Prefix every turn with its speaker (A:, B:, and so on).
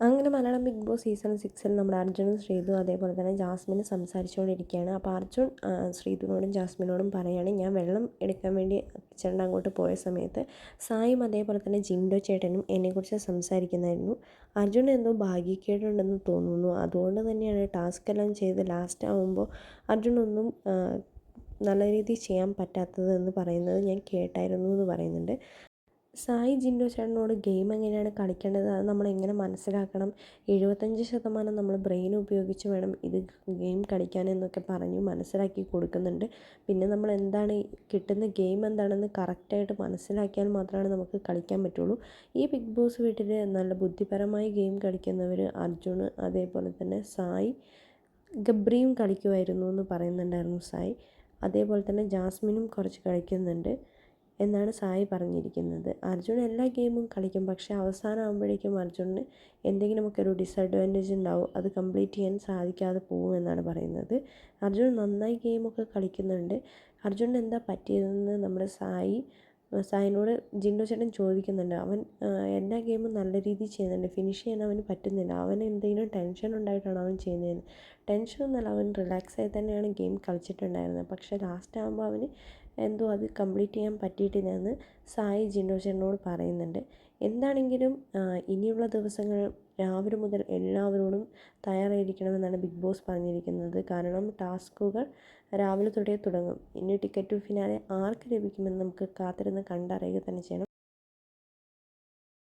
A: അങ്ങനെ Malayalam big boss season സിക്സിൽ നമ്മുടെ അർജുനും ശ്രീതു അതേപോലെ തന്നെ ജാസ്മിനും സംസാരിച്ചുകൊണ്ടിരിക്കുകയാണ്. അപ്പോൾ അർജുൻ ശ്രീതുവിനോടും ജാസ്മിനോടും പറയുകയാണ് ഞാൻ വെള്ളം എടുക്കാൻ വേണ്ടി ചേട്ടൻ അങ്ങോട്ട് പോയ സമയത്ത് സായും അതേപോലെ തന്നെ ജിൻഡോ ചേട്ടനും എന്നെക്കുറിച്ച് സംസാരിക്കുന്നായിരുന്നു അർജുൻ എന്തോ ഭാഗ്യക്കേടുണ്ടെന്ന് തോന്നുന്നു. അതുകൊണ്ട് തന്നെയാണ് ടാസ്ക് എല്ലാം ചെയ്ത് ലാസ്റ്റ് ആകുമ്പോൾ അർജുനൊന്നും ഒന്നും നല്ല രീതിയിൽ ചെയ്യാൻ പറ്റാത്തത് എന്ന് പറയുന്നത് ഞാൻ കേട്ടായിരുന്നു എന്ന് പറയുന്നുണ്ട്. സായി ജിൻഡോ ചേട്ടനോട് ഗെയിം എങ്ങനെയാണ് കളിക്കേണ്ടത്? അത് നമ്മൾ എങ്ങനെ മനസ്സിലാക്കണം? എഴുപത്തഞ്ച് ശതമാനം നമ്മൾ ബ്രെയിൻ ഉപയോഗിച്ച് വേണം ഇത് ഗെയിം കളിക്കാൻ എന്നൊക്കെ പറഞ്ഞ് മനസ്സിലാക്കി കൊടുക്കുന്നുണ്ട്. പിന്നെ നമ്മൾ എന്താണ് കിട്ടുന്ന ഗെയിം എന്താണെന്ന് കറക്റ്റായിട്ട് മനസ്സിലാക്കിയാൽ മാത്രമാണ് നമുക്ക് കളിക്കാൻ പറ്റുള്ളൂ. ഈ ബിഗ് ബോസ് വീട്ടിൽ നല്ല ബുദ്ധിപരമായി ഗെയിം കളിക്കുന്നവർ അർജുൻ അതേപോലെ തന്നെ സായി ഗബ്രിയും കളിക്കുമായിരുന്നു എന്ന് പറയുന്നുണ്ടായിരുന്നു സായി. അതേപോലെ തന്നെ ജാസ്മിനും കുറച്ച് കളിക്കുന്നുണ്ട്. എന്നാണ് സായി പറഞ്ഞിരിക്കുന്നത്. അർജുൻ എല്ലാ ഗെയിമും കളിക്കും. പക്ഷേ അവസാനം ആകുമ്പോഴേക്കും അർജുന് എന്തെങ്കിലുമൊക്കെ ഒരു ഡിസഡ്വാന്റേജ് ഉണ്ടാവും. അത് കംപ്ലീറ്റ് ചെയ്യാൻ സാധിക്കാതെ പോകും എന്നാണ് പറയുന്നത്. അർജുൻ നന്നായി ഗെയിമൊക്കെ കളിക്കുന്നുണ്ട്. അർജുനന് എന്താ പറ്റിയതെന്ന് നമ്മുടെ സായി സായിനോട് ജിൻഡോ ചേട്ടൻ ചോദിക്കുന്നുണ്ട്. അവൻ എല്ലാ ഗെയിമും നല്ല രീതിയിൽ ചെയ്യുന്നുണ്ട്. ഫിനിഷ് ചെയ്യാൻ അവന് പറ്റുന്നില്ല. അവൻ എന്തെങ്കിലും ടെൻഷൻ ഉണ്ടായിട്ടാണ് അവൻ ചെയ്യുന്നത്. ടെൻഷൻ ഒന്നുമല്ല. അവൻ റിലാക്സ് ആയി തന്നെയാണ് ഗെയിം കളിച്ചിട്ടുണ്ടായിരുന്നത്. പക്ഷേ ലാസ്റ്റ് ആകുമ്പോൾ അവന് എന്തോ അത് കംപ്ലീറ്റ് ചെയ്യാൻ പറ്റിയിട്ടില്ല എന്ന് സായി ജിൻഡോ പറയുന്നുണ്ട്. എന്താണെങ്കിലും ഇനിയുള്ള ദിവസങ്ങൾ രാവിലെ മുതൽ എല്ലാവരോടും തയ്യാറായിരിക്കണമെന്നാണ് ബിഗ് ബോസ് പറഞ്ഞിരിക്കുന്നത്. കാരണം ടാസ്കുകൾ രാവിലെ തൊട്ടേ തുടങ്ങും. ഇനി ടിക്കറ്റ് ടു ഫിനാലെ ആർക്ക് ലഭിക്കുമെന്ന് നമുക്ക് കാത്തിരുന്ന് കണ്ടറിയുക തന്നെ ചെയ്യണം.